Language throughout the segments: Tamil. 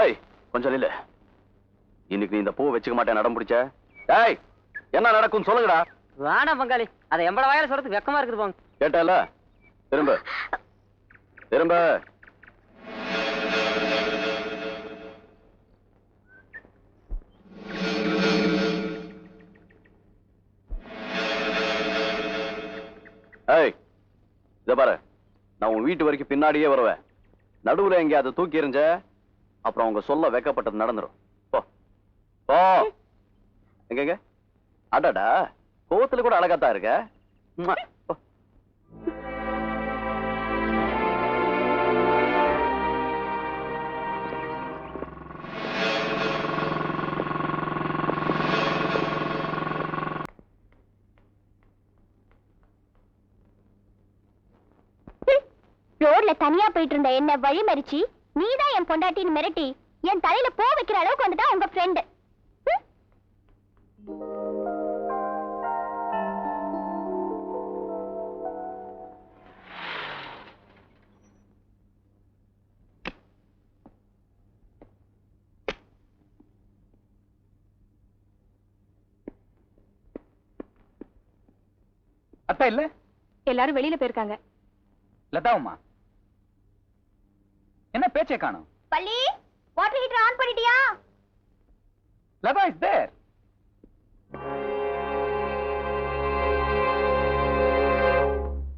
ஏய் கொஞ்சம் இல்ல இன்னைக்கு நீ இந்த பூ வச்சுக்க மாட்டேன் நடம் பிடிச்ச. ஏய் என்ன நடக்கும் சொல்லுங்கடா. வேணாம் பங்காளி. அதை எம்பட வாயில சொல்றதுக்கு வெக்கமா இருக்குது போங்க. கேட்டல திரும்ப. திரும்ப. ஏய் இத பாரு. நான் உன் வீட்டு வரைக்கும் பின்னாடியே வருவேன். நடுவுல எங்கேயாவது தூக்கி எறிஞ்ச அப்புறம் அவங்க சொல்ல வெக்கப்பட்டது நடந்துரும். போ. போ. எங்க அடடா. கோவத்துல கூட அழகாத்தான் இருக்க. ரோட்ல தனியா போயிட்டு இருந்த என்ன வழி மறிச்சு நீதான் என் பொண்டாட்டின்னு மிரட்டி என் தலையில பூ வைக்கிற அளவுக்கு வந்துட்டா உங்க ஃப்ரெண்டு அத்தா இல்ல? எல்லாரும் வெளியில போயிருக்காங்க. லதாவுமா? பேச்சை காணும். பள்ளி வாட்டர் ஹீட்டர் ஆன் பண்ணிட்டியா? Latha is there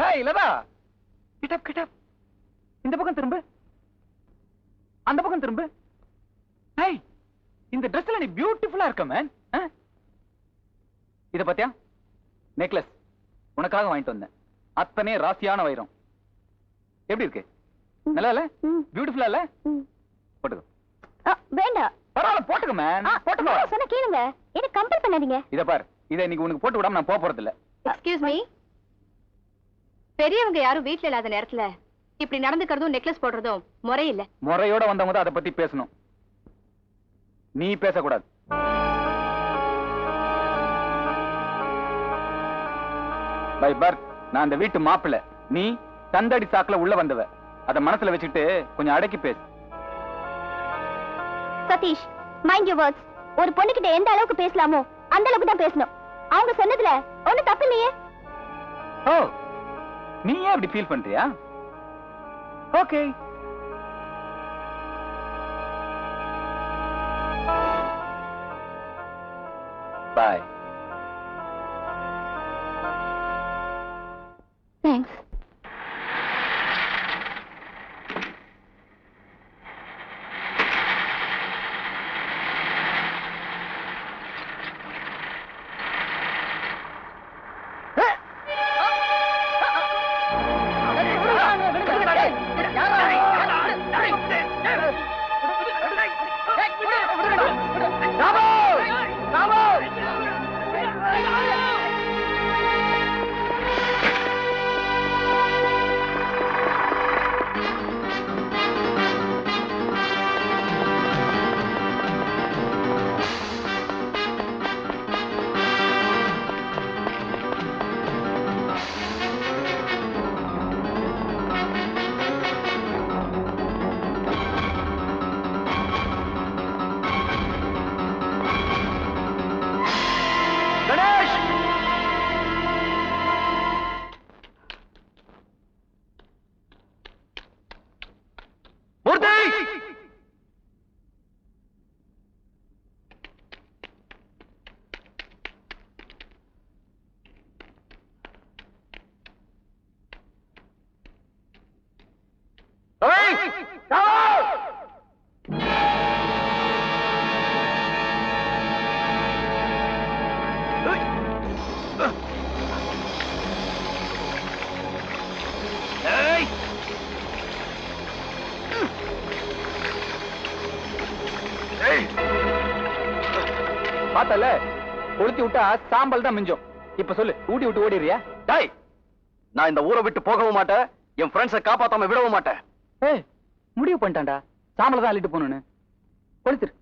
hey Latha. கிட்டப் கிட்டப் இந்த பக்கம் திரும்பு. அந்த பக்கம் திரும்பு. ஹேய் இந்த ட்ரெஸ்ல நீ பியூட்டிஃபுல்லா இருக்க மேன் இத பாத்தியா நெக்லஸ் உனக்காக வாங்கிட்டு வந்தேன். அத்தனை ராசியான வைரம். எப்படி இருக்கு? நல்லா இல்ல. பியூட்டிஃபுல்லா இல்ல. போட்டுக்கோ. ஆ, வேண்டாம் பரவாயில்ல போட்டுக்கோ சொன்ன கேளுங்க. என்ன கம்பல் பண்ணாதீங்க. இத பாரு. இத இன்னைக்கு உனக்கு போட்டு விடாம நான் போக போறது இல்ல எக்ஸ்கியூஸ் மீ பெரியவங்க யாரும் வீட்ல இல்லாத நேரத்துல இப்படி நடந்துக்கிறதும் நெக்லஸ் போடுறதும் முறையில்ல முறையோட வந்தவங்க தான் அதை பத்தி பேசணும். நீ பேசக்கூடாது. பை பர்த் நான் அந்த வீட்டு மாப்பிள்ள. நீ தந்தடி சாக்குல உள்ள வந்தவ. அத மனசுல வச்சுட்டு கொஞ்சம் அடக்கி பேசு. சதீஷ் மைண்ட் யூ வேர்ட்ஸ் ஒரு பொண்ணுகிட்ட எந்த அளவுக்கு பேசலாமோ அந்த அளவுக்கு தான் பேசணும். அவங்க சொன்னதுல ஒண்ணு தப்பு இல்லையே? ஓ நீ ஏன் அப்படி ஃபீல் பண்றியா? ஓகே பாய் பார்த்தல கொளுத்தி விட்டா சாம்பல் தான் மிஞ்சம். இப்ப சொல்லு ஊட்டி விட்டு ஓடிறியா டேய் நான் இந்த ஊரை விட்டு போகவும் மாட்டேன். என் ஃப்ரெண்ட்ஸை காப்பாத்தாம விடவும் மாட்டேன். ஏய் முடிவு பண்ணிட்டான்டா. சாம்பல தான் அள்ளிட்டு போகணும்னு. கொளுத்துரு.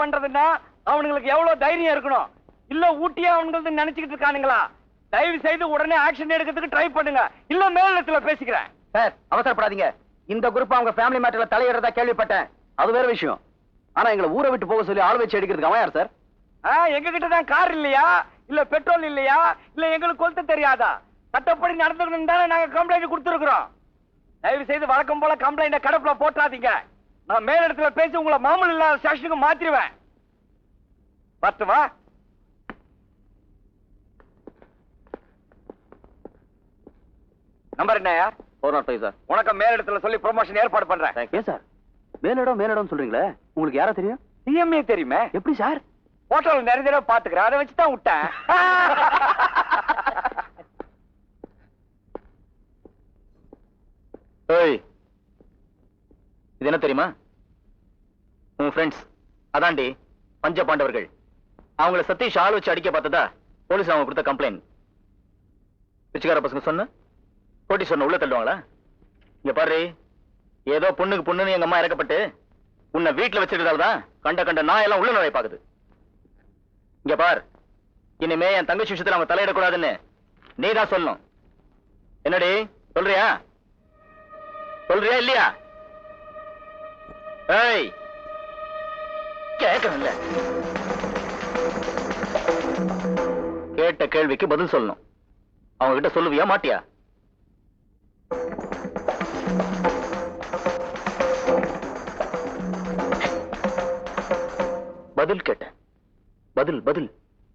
பண்றதுன்னா அவனுங்களுக்கு எவ்வளவு தைரியம் இருக்கணும்? இல்ல ஊட்டியே அவனுங்களுக்கு நினைச்சுக்கிட்டு இருக்கானுங்களா? தயவு செய்து உடனே ஆக்ஷன் எடுக்கிறதுக்கு ட்ரை பண்ணுங்க. இல்ல மேலிடத்துல பேசிக்கிறேன். சார் அவசரப்படாதீங்க. இந்த குரூப் அவங்க ஃபேமிலி மேட்டர்ல தலையிடுறதா கேள்விப்பட்டேன். அது வேற விஷயம். ஆனா எங்களை ஊரை விட்டு போக சொல்லி ஆள் வச்சு அடிக்கிறதுக்கு அவன் யார் சார்? எங்க கிட்ட தான் கார் இல்லையா? இல்ல பெட்ரோல் இல்லையா? இல்ல எங்களுக்கு கொளுத்த தெரியாதா? சட்டப்படி நடந்துக்கணும் தானே நாங்க கம்ப்ளைண்ட் கொடுத்துருக்குறோம். தயவு செய்து வழக்கம் போல கம்ப்ளைண்ட கடப்புல போட்டாதீங்க நான் மேலிடத்துல பேசி உங்களை மாமூல் இல்லாத ஸ்டேஷனுக்கு மாத்திருவேன். வரட்டுமா நம்பர் என்னயா ஃபோர் நாட் ஃபைவ் சார் உனக்கு மேலிடத்துல சொல்லி ப்ரொமோஷன் ஏற்பாடு பண்றேன். ஏன் சார் மேலிடம் மேலிடம் சொல்றீங்களே? உங்களுக்கு யாரா தெரியும்? சிஎம்ஏ தெரியுமே? எப்படி சார்? போட்டோல நிறைய தடவை பாத்துக்கிறேன் அதை வச்சு தான் விட்டேன். ஏய் இது என்ன தெரியுமா? உன் ஃப்ரெண்ட்ஸ் அதாண்டி பஞ்ச பாண்டவர்கள். அவங்கள சதீஷ் ஆள் வச்சு அடிக்க பார்த்ததா? போலீஸ் அவங்க கொடுத்த கம்ப்ளைண்ட் பிச்சைக்கார பசங்க சொன்ன? போட்டி சொன்ன உள்ள தள்ளுவாங்களா? இங்க பாரு ஏதோ பொண்ணுக்கு பொண்ணுன்னு எங்க அம்மா இறக்கப்பட்டு உன்னை வீட்டுல வச்சிருக்கிறதால்தான் கண்ட கண்ட நான் எல்லாம் உள்ள நுழைய பாக்குது. இங்க பார் இனிமே என் தங்கச்சி விஷயத்துல அவங்க தலையிடக்கூடாதுன்னு நீ தான் சொல்லணும். என்னடி சொல்றியா? சொல்றியா இல்லையா? ஏய். கேட்கணும்ல கேட்ட கேள்விக்கு பதில் சொல்லணும். அவங்க கிட்ட சொல்லுவியா மாட்டியா? பதில் கேட்டேன். பதில் பதில்.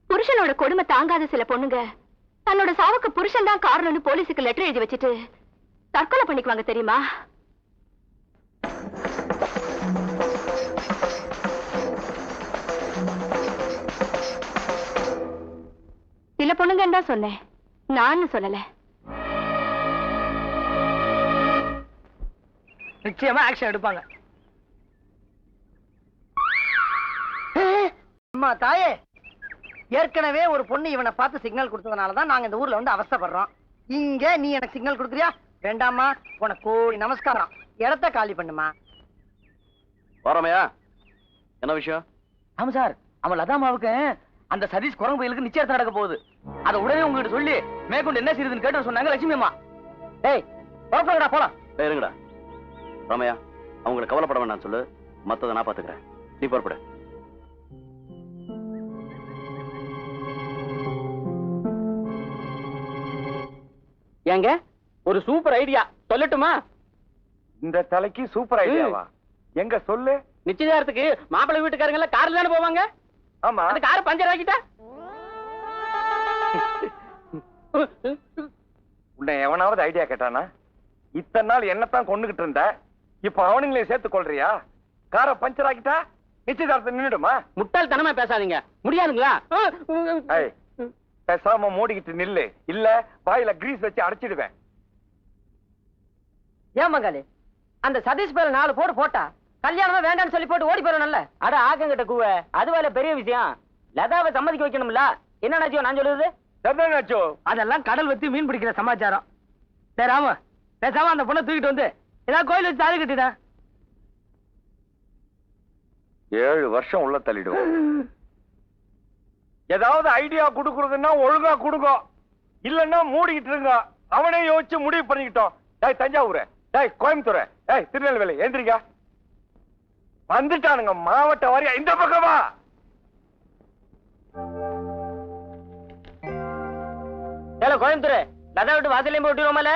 புருஷனோட கொடுமை தாங்காத சில பொண்ணுங்க தன்னோட சாவுக்கு புருஷன் தான் காரணம்னு போலீஸுக்கு லெட்டர் எழுதி வச்சுட்டு தற்கொலை பண்ணிக்குவாங்க தெரியுமா? சில பொண்ணுங்கன்னு தான் சொன்னேன். நான் சொல்லல. நிச்சயமா ஆக்ஷன் எடுப்பாங்க. அம்மா தாயே. ஏற்கனவே ஒரு பொண்ணு இவனை பார்த்து சிக்னல் கொடுத்ததுனால தான் நாங்க இந்த ஊர்ல வந்து அவசப்படுறோம் இங்க நீ எனக்கு சிக்னல் கொடுக்குறியா? வேண்டாம்மா. உனக்கு கோடி நமஸ்காரம். இடத்த காலி பண்ணுமா? வரோமையா? என்ன விஷயம்? ஆமா சார் அவன் லதாமாவுக்கு அந்த சதீஷ் குரங்கு பயிலுக்கு நிச்சயத்தை நடக்க போகுது. அதை உடனே உங்ககிட்ட சொல்லி மேற்கொண்டு என்ன செய்யுதுன்னு கேட்டு சொன்னாங்க லட்சுமி அம்மா. டேய் புறப்படுங்கடா போலாம். டேய், இருங்கடா. ராமையா அவங்களை கவலைப்பட வேண்டாம் சொல்லு. மத்ததை நான் பாத்துக்கிறேன். நீ புறப்படு. ஏங்க ஒரு சூப்பர் ஐடியா சொல்லட்டுமா? இந்த தலைக்கு சூப்பர் ஐடியாவா எங்க சொல்லு? நிச்சயதார்த்தத்துக்கு மாப்பிள்ளை வீட்டுக்காரங்க எல்லாம் கார்ல தானே போவாங்க? ஆமா. அந்த கார் பஞ்சர் ஆக்கிட்டா? உன்னை எவனாவது ஐடியா கேட்டானா? இத்தனை நாள் என்னத்தான் கொண்டுகிட்டு இருந்த? இப்ப அவனுங்களையும் சேர்த்து கொள்றியா? காரை பஞ்சர் ஆக்கிட்டா நிச்சயதார்த்தம் நின்னுடுமா? முட்டாள்தனமா பேசாதீங்க. முடியாதுங்களா? பேசாம மூடிக்கிட்டு நில்லு. இல்ல வாயில கிரீஸ் வச்சு அடைச்சிடுவேன். ஏன் மங்காளி? அந்த சதீஷ் பேர நாலு போடு போட்டா கல்யாணமா வேண்டாம்னு சொல்லி போட்டு ஓடி போறோம்ல அட ஆக்கங்கிட்ட கூவ. அது வேலை பெரிய விஷயம். லதாவை சம்மதிக்க வைக்கணும்ல? என்ன நாச்சியோ நான் சொல்லுது சரிதானாச்சோ அதெல்லாம் கடல் வச்சு மீன் பிடிக்கிற சமாச்சாரம். சரி ஆமா பேசாம அந்த பொண்ணை தூக்கிட்டு வந்து ஏதாவது கோயில் வச்சு தாலி கட்டிட்டேன் ஏழு வருஷம் உள்ள தள்ளிடுவோம். ஏதாவது ஐடியா குடுக்கறதுன்னா ஒழுங்கா குடுங்க. இல்லன்னா மூடிக்கிட்டு இருங்க. அவனே யோசிச்சு முடிவு பண்ணிக்கிட்டோம். டேய் தஞ்சாவூர். டேய் கோயம்புத்தூர். டேய் திருநெல்வேலி எந்திரிங்க வந்துட்டானுங்க மாவட்ட வாரியா? இந்த பக்கமா? ஏல கோயம்புத்தூர். லதா விட்டு வாசலையும் போய் விட்டுருவோமல?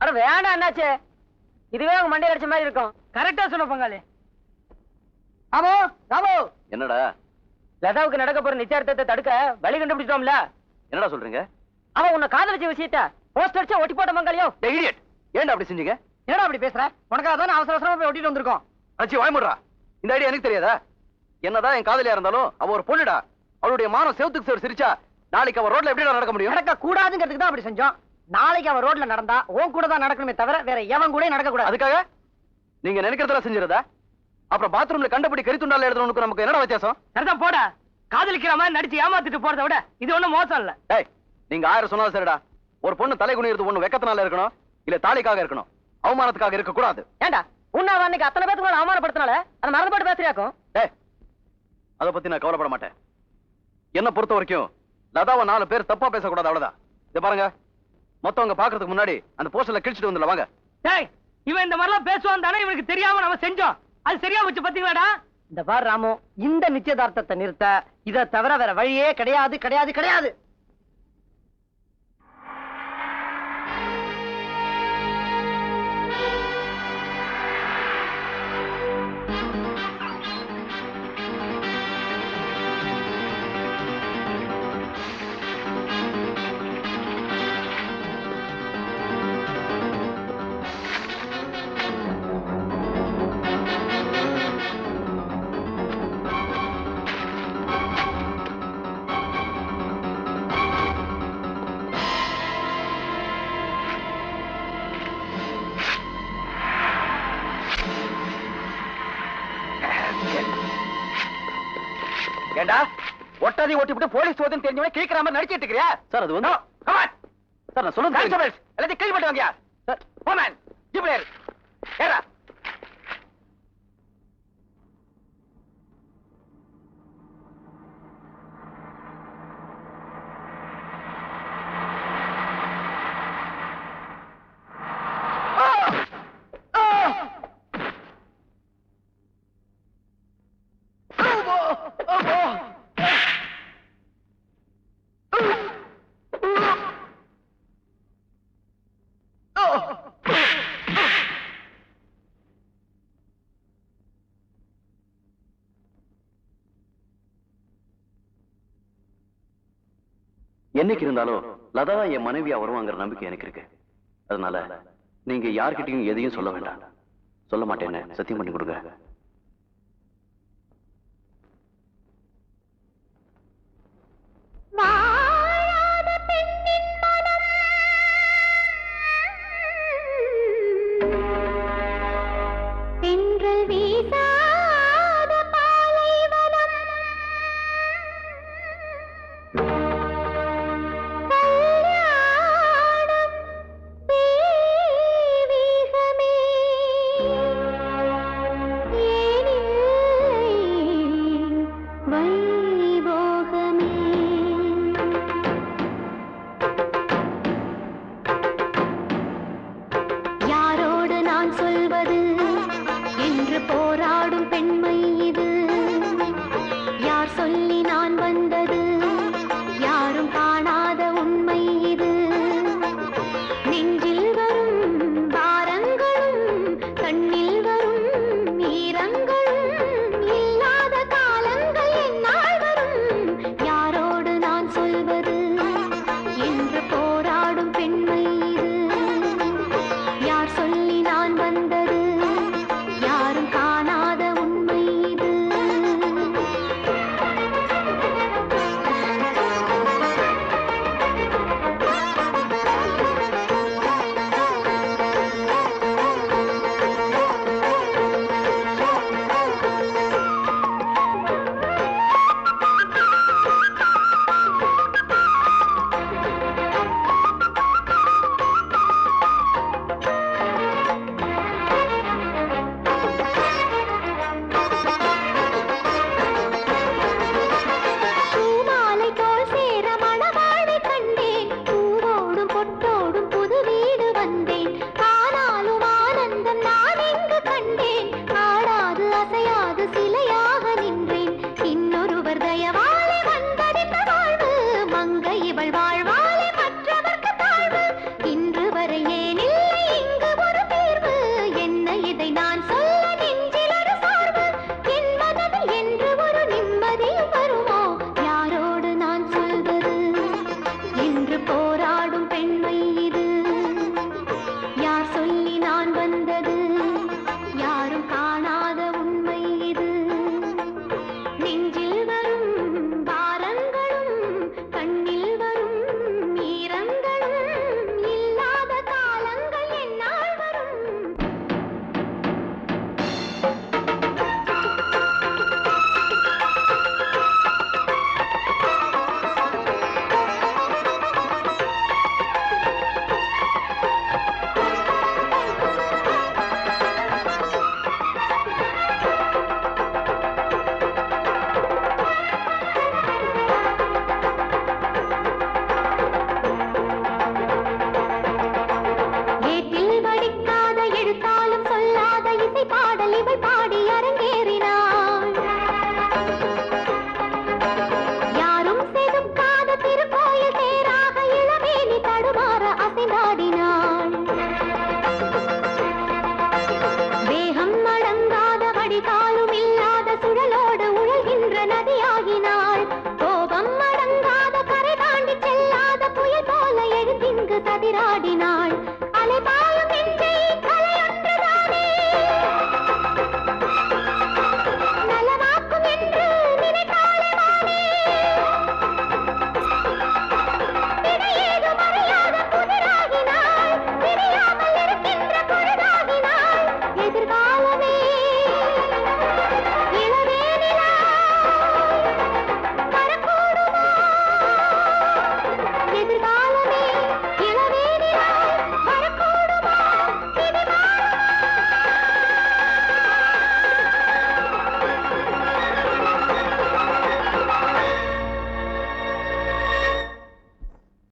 அட வேண்டாம் என்னாச்சு இதுவே அவங்க மண்டையில் அடிச்ச மாதிரி இருக்கும். கரெக்டா சொன்ன பங்காளி. ஆமோ ராமோ. என்னடா? லதாவுக்கு நடக்க போற நிச்சயத்தை தடுக்க வழி கண்டுபிடிச்சோம்ல என்னடா சொல்றீங்க? அவன் உன்னை காதலிச்ச விஷயத்த போஸ்ட் அடிச்சா ஒட்டி போட்ட மங்காளியோ டேய் idiot. ஏன்டா அப்படி செஞ்சீங்க? என்னடா அப்படி பேசுற? உனக்காக தான் அவசர அவசரமா போய் ஒட்டிட்டு வந்திருக்கோம். அச்சி வாய்முடுறா இந்த ஐடியா எனக்கு தெரியாதா? என்னதான் என் காதலியா இருந்தாலும் அவ ஒரு பொண்ணுடா. அவளுடைய மானம் செவத்துக்கு சேர் சிரிச்சா நாளைக்கு அவ ரோட்ல எப்படி நடக்க முடியும்? நடக்க கூடாதுங்கிறதுக்கு தான் அப்படி செஞ்சோம். நாளைக்கு அவன் ரோட்ல நடந்தா உன் கூட தான் நடக்கணுமே தவிர வேற எவன் கூட நடக்க கூடாது அதுக்காக நீங்க நினைக்கிறதெல்லாம் செஞ்சிருதா? அப்புறம் பாத்ரூம்ல கண்டபடி கரித்துண்டால எழுதுறவனுக்கு நமக்கு என்னடா வித்தியாசம்? சரிதான் போட. காதலிக்கிற மாதிரி நடிச்சு ஏமாத்திட்டு போறதை விட இது ஒண்ணும் மோசம் இல்ல. டேய் நீங்க ஆயிரம் சொன்னாலும் சரிடா. ஒரு பொண்ணு தலை குனிறது ஒண்ணு வெக்கத்தினால இருக்கணும் இல்ல தாலிக்காக இருக்கணும். அவமானத்துக்காக இருக்க கூடாது ஏண்டா? உன்னை அன்னைக்கு அத்தனை பேத்துக்கு மேல அவமானப்படுத்தினால? அதை மறந்து போட்டு பேசுறியாக்கும் டேய் அதை பத்தி நான் கவலைப்பட மாட்டேன். என்ன பொறுத்த வரைக்கும் லதாவை நாலு பேர் தப்பா பேசக்கூடாது அவ்வளவுதான். இதை பாருங்க. மொத்தவங்க பாக்குறதுக்கு முன்னாடி அந்த போஸ்டர்ல கிழிச்சிட்டு வந்துடல வாங்க. டேய் இவன் இந்த மாதிரிலாம் பேசுவான் தானே இவனுக்கு தெரியாம நம்ம செஞ்சோம். அது சரியா வச்சு பாத்தீங்களாடா? இந்த பார் ராமு இந்த நிச்சயதார்த்தத்தை நிறுத்த இதை தவிர வேற வழியே கிடையாது கிடையாது கிடையாது. ஏண்டா? ஒட்டதி ஓட்டி விட்டு போலீஸ் சோதனை தெரிஞ்சவனே கேக்குற மாதிரி நடிச்சிட்டு இருக்கிறியா? சார் அது வந்து சார் நான் சொல்லுங்க எல்லாத்தையும் கை போட்டு வாங்க போமேன் ஜீப்ல ஏறு. என்னைக்கு இருந்தாலும் லதா என் மனைவியா வருவாங்கிற நம்பிக்கை எனக்கு இருக்கு. அதனால நீங்க யார்கிட்டையும் எதையும் சொல்ல வேண்டாம். சொல்ல மாட்டேன்னு சத்தியம் பண்ணி கொடுங்க. வாழாத